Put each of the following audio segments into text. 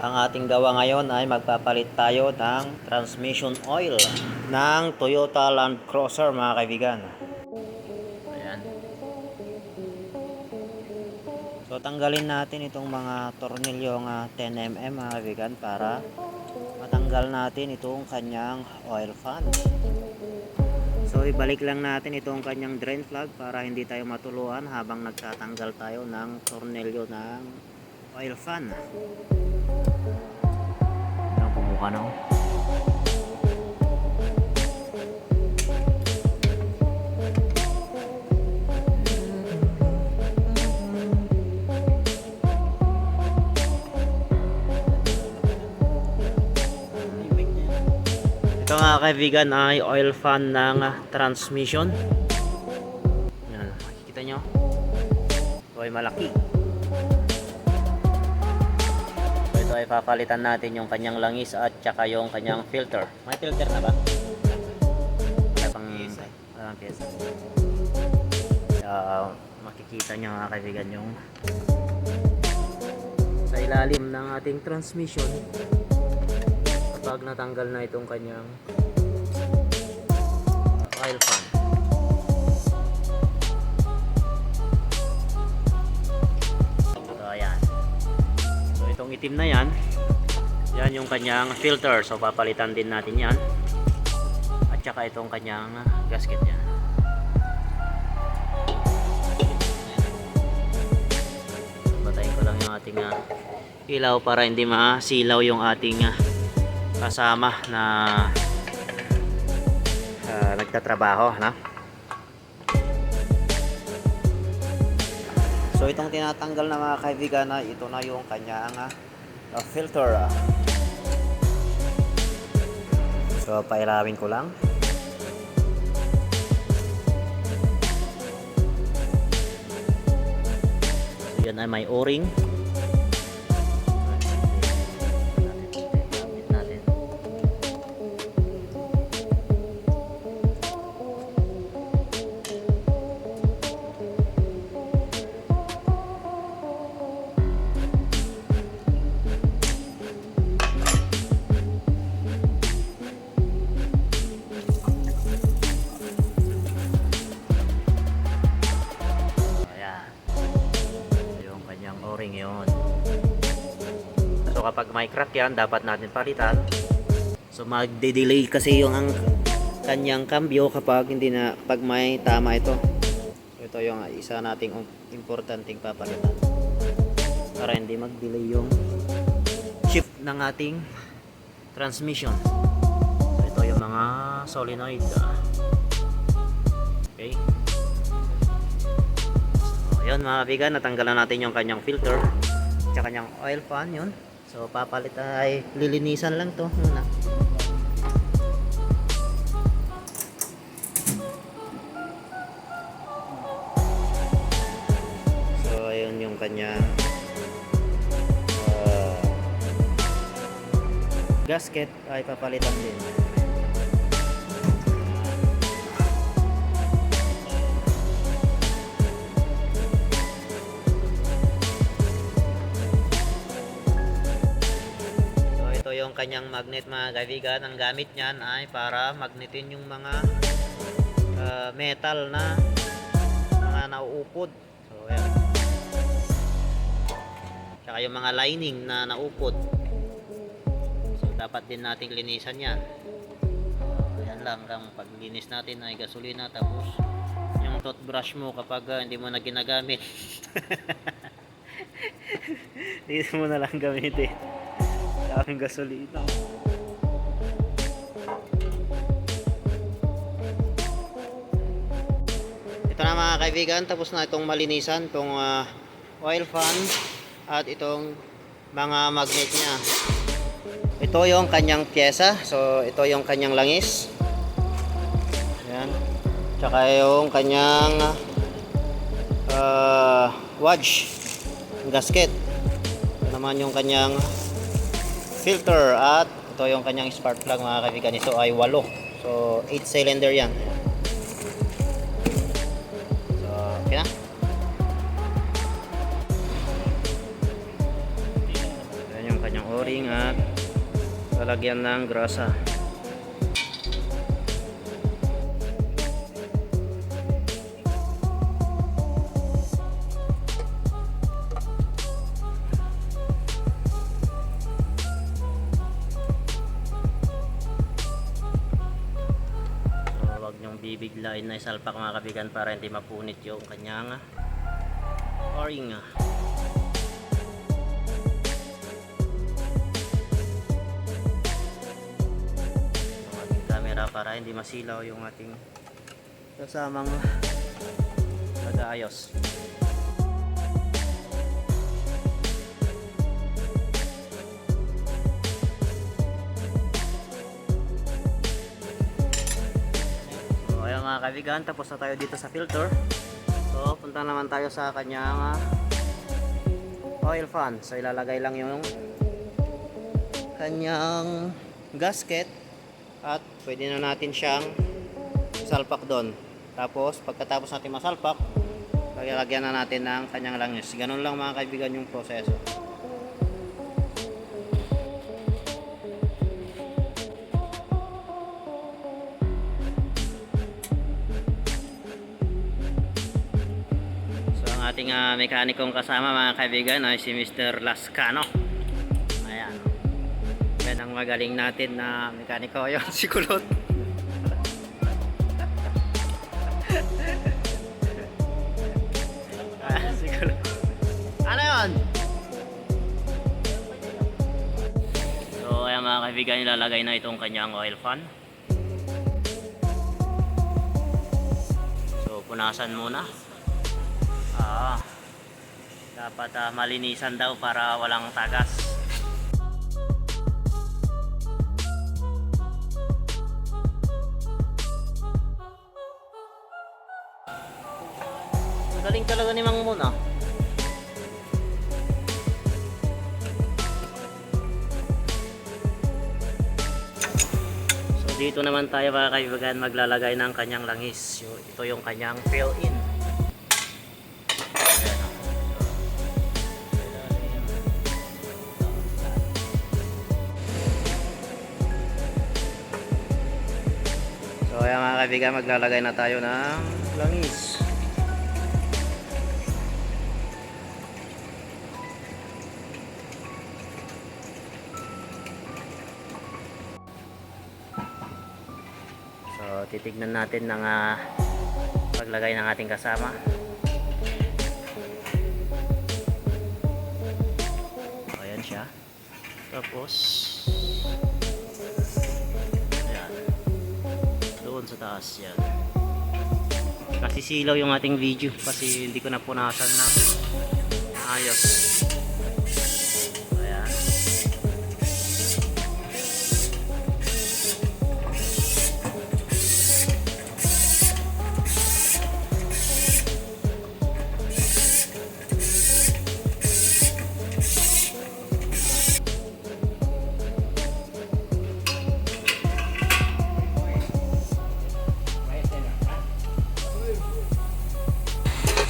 Ang ating gawa ngayon ay magpapalit tayo ng transmission oil ng Toyota Land Cruiser mga kaibigan. Ayan. So tanggalin natin itong mga tornilyong ah, 10mm mga kaibigan para matanggal natin itong kanyang oil fan. So ibalik lang natin itong kanyang drain plug para hindi tayo matuluan habang nagtatanggal tayo ng tornilyo ng oil fan. Yan kumuha na ako. Ito nga kaibigan ay oil fan ng ah, transmission. Yan, makikita nyo. Ito ay malaki. Ay papalitan natin yung kanyang langis at saka yung kanyang filter. May filter na ba? Wala pang walang pyesa. Kaya, makikita nyo nga kaibigan yung sa ilalim ng ating transmission kapag natanggal na itong kanyang oil fan. Itim na yan, yan yung kanyang filter. So, papalitan din natin yan. At saka itong kanyang gasket niya. Batayin ko lang yung ating ah, ilaw para hindi masilaw yung ating ah, kasama na ah, nagtatrabaho na so itong tinatanggal na mga kaibigan na ito na yung kanyang ah, filter ah. so pailawin ko lang yan ay may o-ring So kapag may crack yan, dapat natin palitan. So magde-delay kasi yung ang kanyang cambio kapag hindi na pag may tama ito. Ito yung isa nating um- importanteng papalitan. Para hindi mag-delay yung shift ng ating transmission. So ito yung mga solenoid. ah. Okay. So, ayun mga kaibigan, natanggalan natin yung kanyang filter at kanyang oil fan yun. So papalit ay lilinisan lang to muna. So ayun yung kanyang ah, gasket ay papalitan din. Ito yung kanyang magnet mga kaibigan. Ang gamit niyan ay para magnetin yung mga ah, metal na mga nauupod. So ayan. Yung mga lining na naupod. So dapat din nating linisan yan. So, ayan lang lang paglinis natin ay gasolina tapos yung toothbrush mo kapag ah, hindi mo na ginagamit. Dito mo na lang gamitin. Sa aking gasolina. Ito na mga kaibigan, tapos na itong malinisan, itong ah, oil fan at itong mga magnet niya. Ito yung kanyang pyesa, so ito yung kanyang langis. Ayan. Tsaka yung kanyang uh, wedge, gasket. Ito naman yung kanyang filter at ito yung kanyang spark plug mga kaibigan. Ito ay 8. So 8 cylinder yan. So okay na. Ayan yung kanyang o-ring at lalagyan ng grasa. Bibiglain na isalpak mga kabigan para hindi mapunit yung kanyang o-ring. Yung ating camera para hindi masilaw yung ating kasamang nag-aayos. Mga kaibigan, tapos na tayo dito sa filter. So punta naman tayo sa kanyang ah, oil fan. So ilalagay lang yung kanyang gasket at pwede na natin siyang salpak doon. Tapos pagkatapos natin masalpak, lalagyan na natin ng kanyang langis. Ganun lang mga kaibigan yung proseso. Ating ah, mekanikong kasama mga kaibigan ay si Mr. Lascano. Ayan. Yan ang magaling natin na mekaniko. Ayun, si Kulot. si Kulot. Ano? So ayan mga kaibigan, ilalagay na itong kanyang oil fan. So punasan muna. Ah, dapat ah, malinisan daw para walang tagas. Galing talaga ni Mang Moon ah. So dito naman tayo mga kaibigan maglalagay ng kanyang langis. Ito yung kanyang fill in. So ayan mga kaibigan maglalagay na tayo ng langis. So titignan natin ng ah, paglagay ng ating kasama. So, ayan siya. Tapos sa taas yan. Kasi silaw yung ating video kasi hindi ko na punasan ng ayos.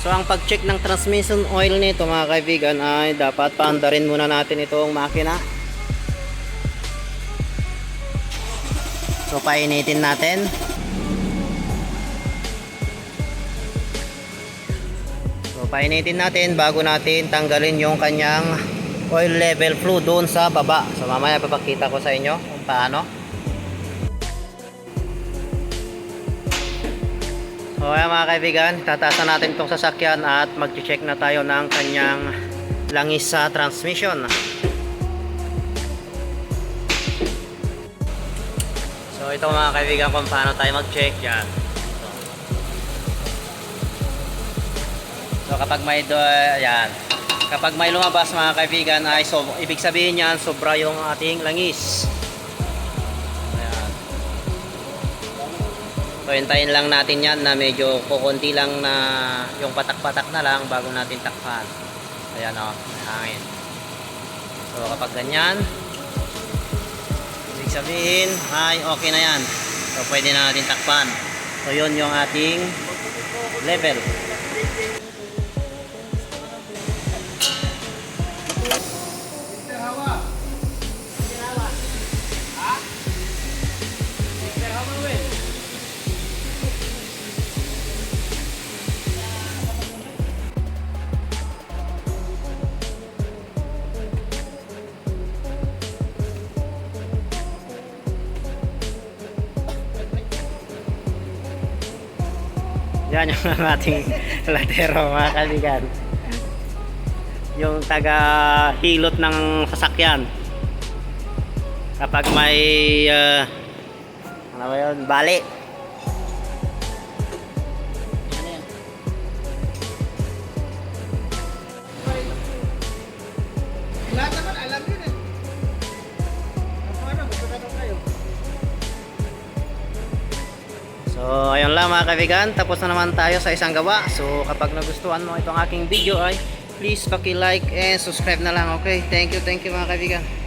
So ang pag-check ng transmission oil nito mga kaibigan ay dapat paandarin muna natin itong makina. So painitin natin. So painitin natin bago natin tanggalin yung kanyang oil level flow doon sa baba. So mamaya papakita ko sa inyo kung paano. So mga kaibigan, tataas na natin itong sasakyan at mag-check na tayo ng kanyang langis sa transmission. So ito mga kaibigan kung paano tayo mag-check yan. So kapag may do, yan. Kapag may lumabas mga kaibigan ay so, ibig sabihin yan sobra yung ating langis. So hintayin lang natin yan na medyo kukunti lang na yung patak-patak na lang bago natin takpan. Ayan o, may hangin. So kapag ganyan, ibig sabihin ay okay na yan. So pwede na natin takpan. So yun yung ating level. Yan yung ating latero mga kaibigan. Yung taga hilot ng sasakyan. Kapag may ah, ano ba yun? Bali. Ayun lang mga kaibigan. Tapos na naman tayo sa isang gawa. So, kapag nagustuhan mo itong aking video ay please paki-like and subscribe na lang. Okay? Thank you, thank you mga kaibigan.